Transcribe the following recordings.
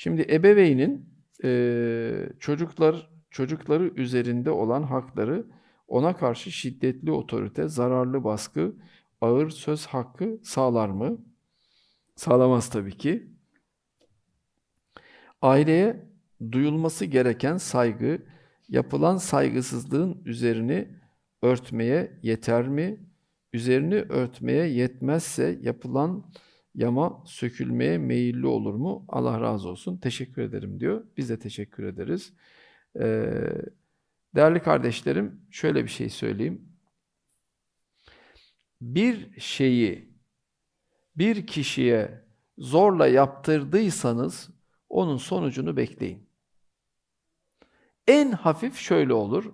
Şimdi ebeveynin eee, çocuklar çocukları üzerinde olan hakları ona karşı şiddetli otorite, zararlı baskı, ağır söz hakkı sağlar mı? Sağlamaz tabii ki. Aileye duyulması gereken saygı, yapılan saygısızlığın üzerini örtmeye yeter mi? Üzerini örtmeye yetmezse yapılan yama sökülmeye meyilli olur mu? Allah razı olsun. Teşekkür ederim diyor. Biz de teşekkür ederiz. Ee, değerli kardeşlerim, şöyle bir şey söyleyeyim. Bir şeyi bir kişiye zorla yaptırdıysanız onun sonucunu bekleyin. En hafif şöyle olur.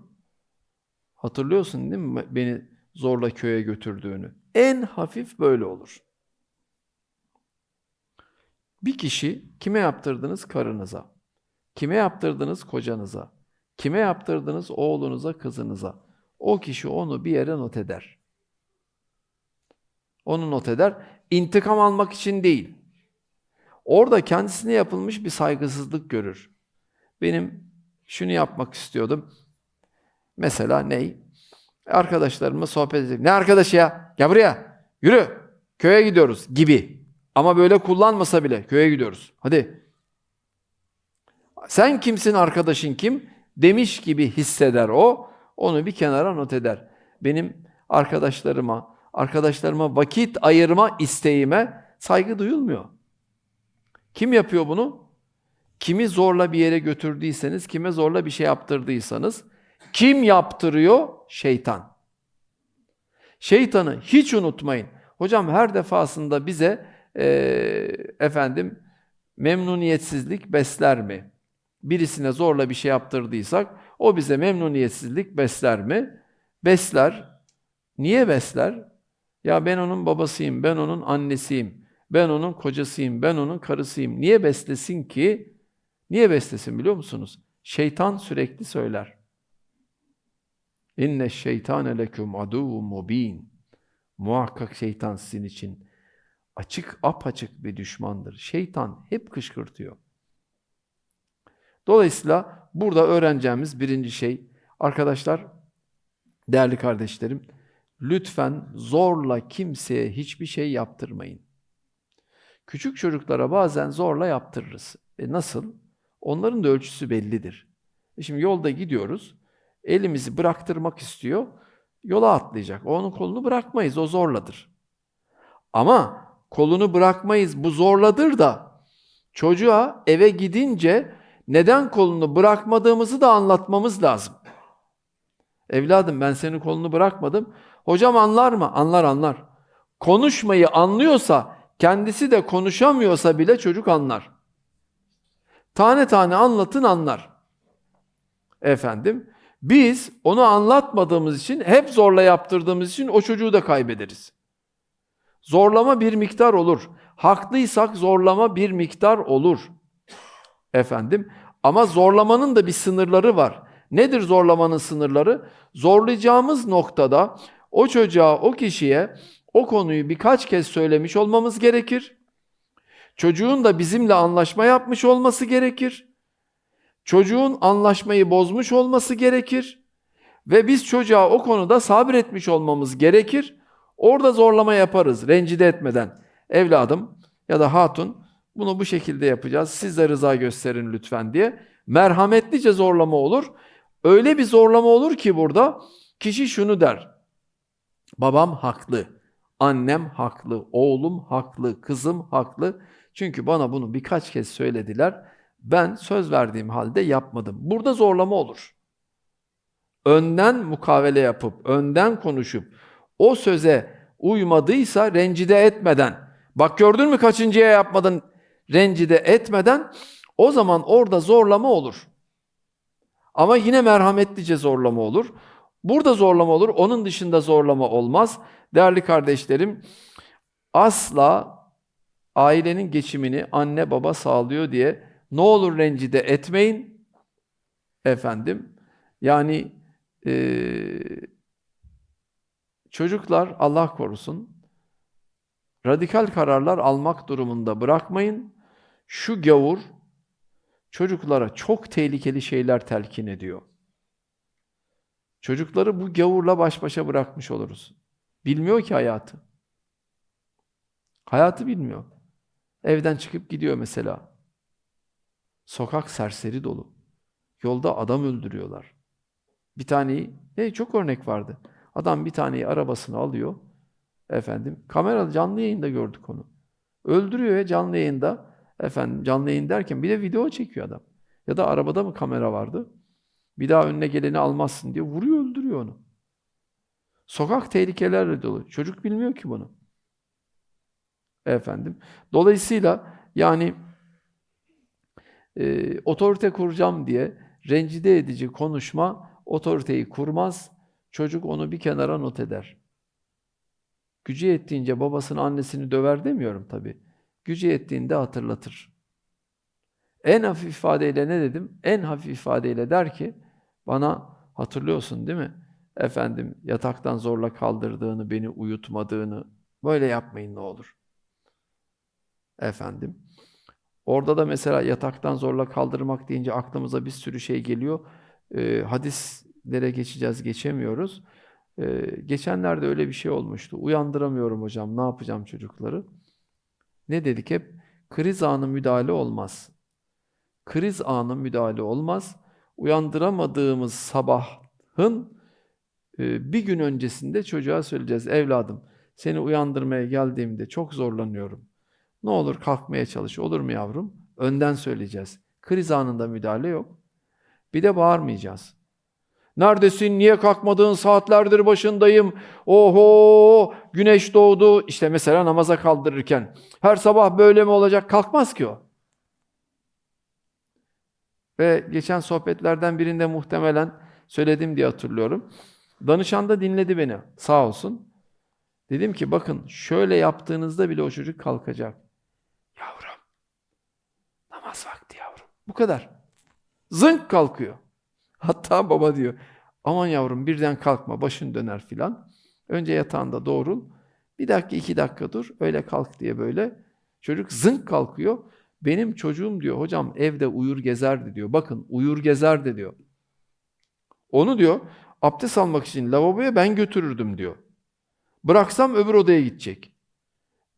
Hatırlıyorsun değil mi beni zorla köye götürdüğünü? En hafif böyle olur. Bir kişi kime yaptırdınız? Karınıza. Kime yaptırdınız? Kocanıza. Kime yaptırdınız? Oğlunuza, kızınıza. O kişi onu bir yere not eder. Onu not eder. İntikam almak için değil. Orada kendisine yapılmış bir saygısızlık görür. Benim şunu yapmak istiyordum. Mesela ney? Arkadaşlarımla sohbet edecek. Ne arkadaşı ya? Gel buraya. Yürü. Köye gidiyoruz gibi. Ama böyle kullanmasa bile köye gidiyoruz. Hadi. Sen kimsin arkadaşın kim? Demiş gibi hisseder o. Onu bir kenara not eder. Benim arkadaşlarıma, arkadaşlarıma vakit ayırma isteğime saygı duyulmuyor. Kim yapıyor bunu? Kimi zorla bir yere götürdüyseniz, kime zorla bir şey yaptırdıysanız, kim yaptırıyor? Şeytan. Şeytanı hiç unutmayın. Hocam her defasında bize eee, efendim memnuniyetsizlik besler mi? Birisine zorla bir şey yaptırdıysak o bize memnuniyetsizlik besler mi? Besler. Niye besler? Ya ben onun babasıyım, ben onun annesiyim, ben onun kocasıyım, ben onun karısıyım. Niye beslesin ki? Niye beslesin biliyor musunuz? Şeytan sürekli söyler. İnne şeytane leküm aduvun mubin. Muhakkak şeytan sizin için açık apaçık bir düşmandır. Şeytan hep kışkırtıyor. Dolayısıyla burada öğreneceğimiz birinci şey arkadaşlar, değerli kardeşlerim, lütfen zorla kimseye hiçbir şey yaptırmayın. Küçük çocuklara bazen zorla yaptırırız. E nasıl? Onların da ölçüsü bellidir. E şimdi yolda gidiyoruz, elimizi bıraktırmak istiyor, yola atlayacak. Onun kolunu bırakmayız, o zorladır. Ama kolunu bırakmayız, bu zorladır da çocuğa eve gidince neden kolunu bırakmadığımızı da anlatmamız lazım. Evladım ben senin kolunu bırakmadım. Hocam anlar mı? Anlar anlar. Konuşmayı anlıyorsa, kendisi de konuşamıyorsa bile çocuk anlar. Tane tane anlatın anlar. Efendim, biz onu anlatmadığımız için, hep zorla yaptırdığımız için o çocuğu da kaybederiz. Zorlama bir miktar olur. Haklıysak zorlama bir miktar olur. Efendim, ama zorlamanın da bir sınırları var. Nedir zorlamanın sınırları? Zorlayacağımız noktada o çocuğa, o kişiye o konuyu birkaç kez söylemiş olmamız gerekir. Çocuğun da bizimle anlaşma yapmış olması gerekir. Çocuğun anlaşmayı bozmuş olması gerekir. Ve biz çocuğa o konuda sabretmiş olmamız gerekir. Orada zorlama yaparız rencide etmeden. Evladım ya da hatun bunu bu şekilde yapacağız. Siz de rıza gösterin lütfen diye. Merhametlice zorlama olur. Öyle bir zorlama olur ki burada kişi şunu der. Babam haklı, annem haklı, oğlum haklı, kızım haklı. Çünkü bana bunu birkaç kez söylediler. Ben söz verdiğim halde yapmadım. Burada zorlama olur. Önden mukavele yapıp, önden konuşup o söze uymadıysa rencide etmeden, bak gördün mü kaçıncıya yapmadın rencide etmeden o zaman orada zorlama olur. Ama yine merhametlice zorlama olur. Burada zorlama olur, onun dışında zorlama olmaz. Değerli kardeşlerim, asla ailenin geçimini anne baba sağlıyor diye ne olur rencide etmeyin. Efendim, yani eee, çocuklar Allah korusun radikal kararlar almak durumunda bırakmayın. Şu gavur çocuklara çok tehlikeli şeyler telkin ediyor. Çocukları bu gavurla baş başa bırakmış oluruz. Bilmiyor ki hayatı. Hayatı bilmiyor. Evden çıkıp gidiyor mesela. Sokak serseri dolu. Yolda adam öldürüyorlar. Bir taneyi, ne çok örnek vardı. Adam bir taneyi arabasına alıyor. Efendim, kamera canlı yayında gördük onu. Öldürüyor ya canlı yayında. Efendim canlı yayın derken bir de video çekiyor adam. Ya da arabada mı kamera vardı? Bir daha önüne geleni almazsın diye vuruyor öldürüyor onu. Sokak tehlikelerle dolu. Çocuk bilmiyor ki bunu. Efendim. Dolayısıyla yani e, otorite kuracağım diye rencide edici konuşma otoriteyi kurmaz. Çocuk onu bir kenara not eder. Gücü yettiğince babasını annesini döver demiyorum tabii. Gücü yettiğinde hatırlatır. En hafif ifadeyle ne dedim? En hafif ifadeyle der ki bana hatırlıyorsun değil mi? Efendim yataktan zorla kaldırdığını, beni uyutmadığını böyle yapmayın ne olur. Efendim. Orada da mesela yataktan zorla kaldırmak deyince aklımıza bir sürü şey geliyor. Ee, hadislere geçeceğiz, geçemiyoruz. Ee, geçenlerde öyle bir şey olmuştu. Uyandıramıyorum hocam, ne yapacağım çocukları? Ne dedik hep? Kriz anı müdahale olmaz. Kriz anı müdahale olmaz. Uyandıramadığımız sabahın e, bir gün öncesinde çocuğa söyleyeceğiz. Evladım, seni uyandırmaya geldiğimde çok zorlanıyorum. Ne olur kalkmaya çalış, olur mu yavrum? Önden söyleyeceğiz. Kriz anında müdahale yok. Bir de bağırmayacağız. Neredesin? Niye kalkmadın? Saatlerdir başındayım. Oho! Güneş doğdu. İşte mesela namaza kaldırırken. Her sabah böyle mi olacak? Kalkmaz ki o. Ve geçen sohbetlerden birinde muhtemelen söyledim diye hatırlıyorum. Danışan da dinledi beni. Sağ olsun. Dedim ki bakın şöyle yaptığınızda bile o çocuk kalkacak. Yavrum. Namaz vakti yavrum. Bu kadar. Zınk kalkıyor. Hatta baba diyor. Aman yavrum birden kalkma başın döner filan. Önce yatağında doğrul. Bir dakika iki dakika dur. Öyle kalk diye böyle. Çocuk zınk kalkıyor. Benim çocuğum diyor hocam evde uyur gezerdi diyor. Bakın uyur gezerdi diyor. Onu diyor abdest almak için lavaboya ben götürürdüm diyor. Bıraksam öbür odaya gidecek.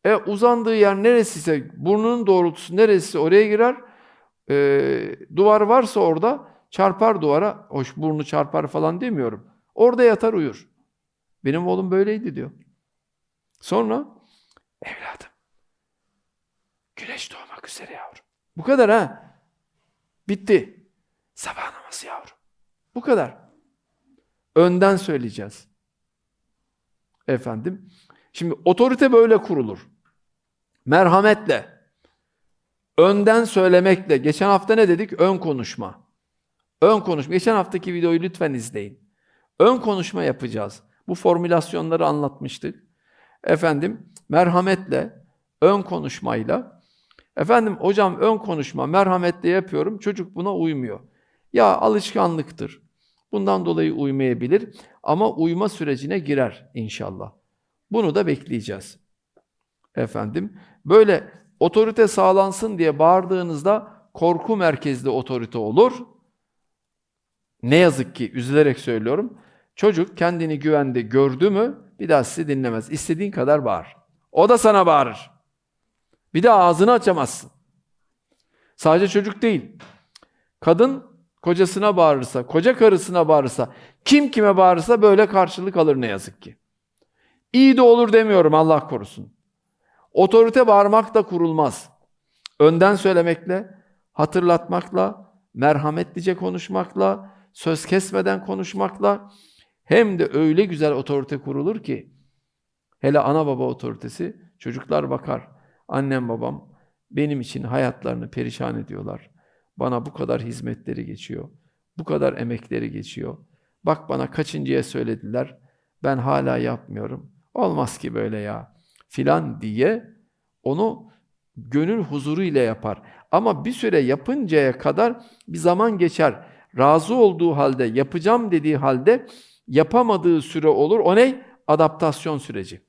E uzandığı yer neresiyse burnunun doğrultusu neresi oraya girer. E, duvar varsa orada çarpar duvara. Hoş burnu çarpar falan demiyorum. Orada yatar uyur. Benim oğlum böyleydi diyor. Sonra evladım güneş doğmak üzere yavrum. Bu kadar ha. Bitti. Sabah namazı yavrum. Bu kadar. Önden söyleyeceğiz. Efendim. Şimdi otorite böyle kurulur. Merhametle. Önden söylemekle. Geçen hafta ne dedik? Ön konuşma. Ön konuşma. Geçen haftaki videoyu lütfen izleyin. Ön konuşma yapacağız. Bu formülasyonları anlatmıştık. Efendim merhametle, ön konuşmayla. Efendim hocam ön konuşma merhametle yapıyorum. Çocuk buna uymuyor. Ya alışkanlıktır. Bundan dolayı uymayabilir ama uyma sürecine girer inşallah. Bunu da bekleyeceğiz. Efendim böyle otorite sağlansın diye bağırdığınızda korku merkezli otorite olur. Ne yazık ki üzülerek söylüyorum. Çocuk kendini güvende gördü mü bir daha sizi dinlemez. İstediğin kadar bağır. O da sana bağırır. Bir daha ağzını açamazsın. Sadece çocuk değil. Kadın kocasına bağırırsa, koca karısına bağırırsa, kim kime bağırırsa böyle karşılık alır ne yazık ki. İyi de olur demiyorum Allah korusun. Otorite bağırmak da kurulmaz. Önden söylemekle, hatırlatmakla, merhametlice konuşmakla, söz kesmeden konuşmakla hem de öyle güzel otorite kurulur ki hele ana baba otoritesi çocuklar bakar. Annem babam benim için hayatlarını perişan ediyorlar. Bana bu kadar hizmetleri geçiyor. Bu kadar emekleri geçiyor. Bak bana kaçıncıya söylediler. Ben hala yapmıyorum. Olmaz ki böyle ya. Filan diye onu gönül huzuru ile yapar. Ama bir süre yapıncaya kadar bir zaman geçer. Razı olduğu halde, yapacağım dediği halde yapamadığı süre olur. O ne? Adaptasyon süreci.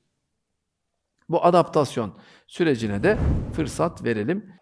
Bu adaptasyon sürecine de fırsat verelim.